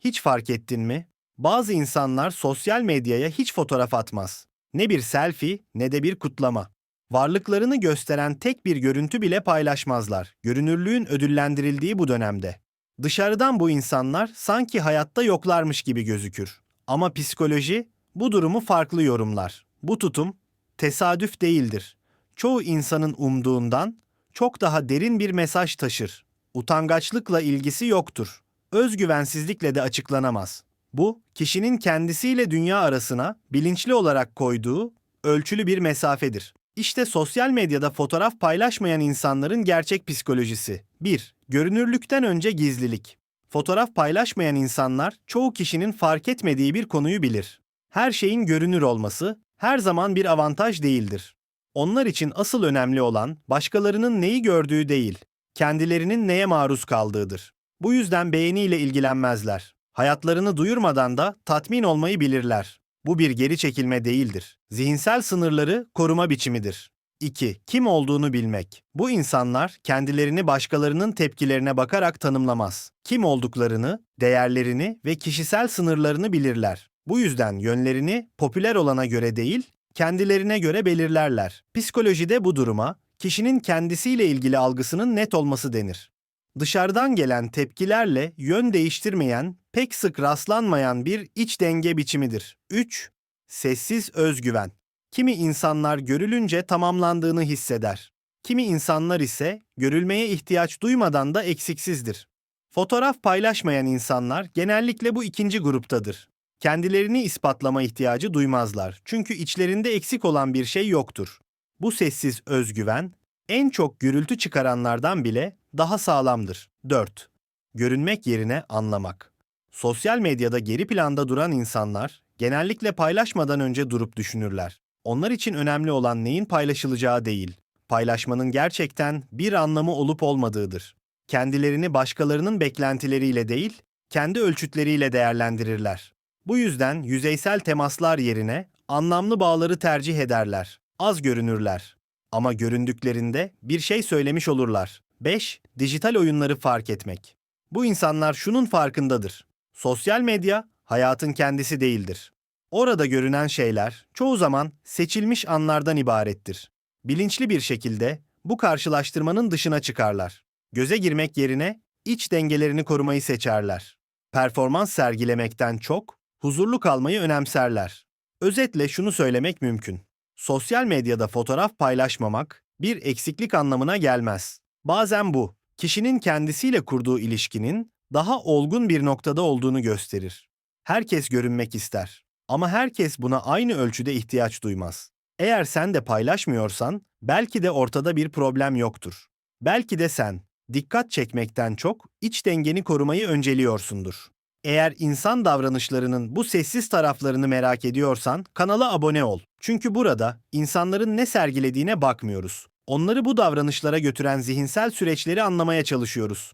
Hiç fark ettin mi? Bazı insanlar sosyal medyaya hiç fotoğraf atmaz. Ne bir selfie ne de bir kutlama. Varlıklarını gösteren tek bir görüntü bile paylaşmazlar. Görünürlüğün ödüllendirildiği bu dönemde. Dışarıdan bu insanlar sanki hayatta yoklarmış gibi gözükür. Ama psikoloji bu durumu farklı yorumlar. Bu tutum tesadüf değildir. Çoğu insanın umduğundan çok daha derin bir mesaj taşır. Utangaçlıkla ilgisi yoktur. Özgüvensizlikle de açıklanamaz. Bu, kişinin kendisiyle dünya arasına bilinçli olarak koyduğu ölçülü bir mesafedir. İşte sosyal medyada fotoğraf paylaşmayan insanların gerçek psikolojisi. 1. Görünürlükten önce gizlilik. Fotoğraf paylaşmayan insanlar çoğu kişinin fark etmediği bir konuyu bilir. Her şeyin görünür olması her zaman bir avantaj değildir. Onlar için asıl önemli olan başkalarının neyi gördüğü değil, kendilerinin neye maruz kaldığıdır. Bu yüzden beğeniyle ilgilenmezler. Hayatlarını duyurmadan da tatmin olmayı bilirler. Bu bir geri çekilme değildir. Zihinsel sınırları koruma biçimidir. 2. Kim olduğunu bilmek. Bu insanlar kendilerini başkalarının tepkilerine bakarak tanımlamaz. Kim olduklarını, değerlerini ve kişisel sınırlarını bilirler. Bu yüzden yönlerini popüler olana göre değil, kendilerine göre belirlerler. Psikolojide bu duruma kişinin kendisiyle ilgili algısının net olması denir. Dışarıdan gelen tepkilerle yön değiştirmeyen, pek sık rastlanmayan bir iç denge biçimidir. 3. Sessiz özgüven. Kimi insanlar görülünce tamamlandığını hisseder. Kimi insanlar ise görülmeye ihtiyaç duymadan da eksiksizdir. Fotoğraf paylaşmayan insanlar genellikle bu ikinci gruptadır. Kendilerini ispatlama ihtiyacı duymazlar. Çünkü içlerinde eksik olan bir şey yoktur. Bu sessiz özgüven en çok gürültü çıkaranlardan bile daha sağlamdır. 4. Görünmek yerine anlamak. Sosyal medyada geri planda duran insanlar genellikle paylaşmadan önce durup düşünürler. Onlar için önemli olan neyin paylaşılacağı değil, paylaşmanın gerçekten bir anlamı olup olmadığıdır. Kendilerini başkalarının beklentileriyle değil, kendi ölçütleriyle değerlendirirler. Bu yüzden yüzeysel temaslar yerine anlamlı bağları tercih ederler. Az görünürler. Ama göründüklerinde bir şey söylemiş olurlar. 5. Dijital oyunları fark etmek. Bu insanlar şunun farkındadır. Sosyal medya hayatın kendisi değildir. Orada görünen şeyler çoğu zaman seçilmiş anlardan ibarettir. Bilinçli bir şekilde bu karşılaştırmanın dışına çıkarlar. Göze girmek yerine iç dengelerini korumayı seçerler. Performans sergilemekten çok huzurlu kalmayı önemserler. Özetle şunu söylemek mümkün. Sosyal medyada fotoğraf paylaşmamak bir eksiklik anlamına gelmez. Bazen bu, kişinin kendisiyle kurduğu ilişkinin daha olgun bir noktada olduğunu gösterir. Herkes görünmek ister ama herkes buna aynı ölçüde ihtiyaç duymaz. Eğer sen de paylaşmıyorsan belki de ortada bir problem yoktur. Belki de sen dikkat çekmekten çok iç dengeni korumayı önceliyorsundur. Eğer insan davranışlarının bu sessiz taraflarını merak ediyorsan kanala abone ol. Çünkü burada insanların ne sergilediğine bakmıyoruz. Onları bu davranışlara götüren zihinsel süreçleri anlamaya çalışıyoruz.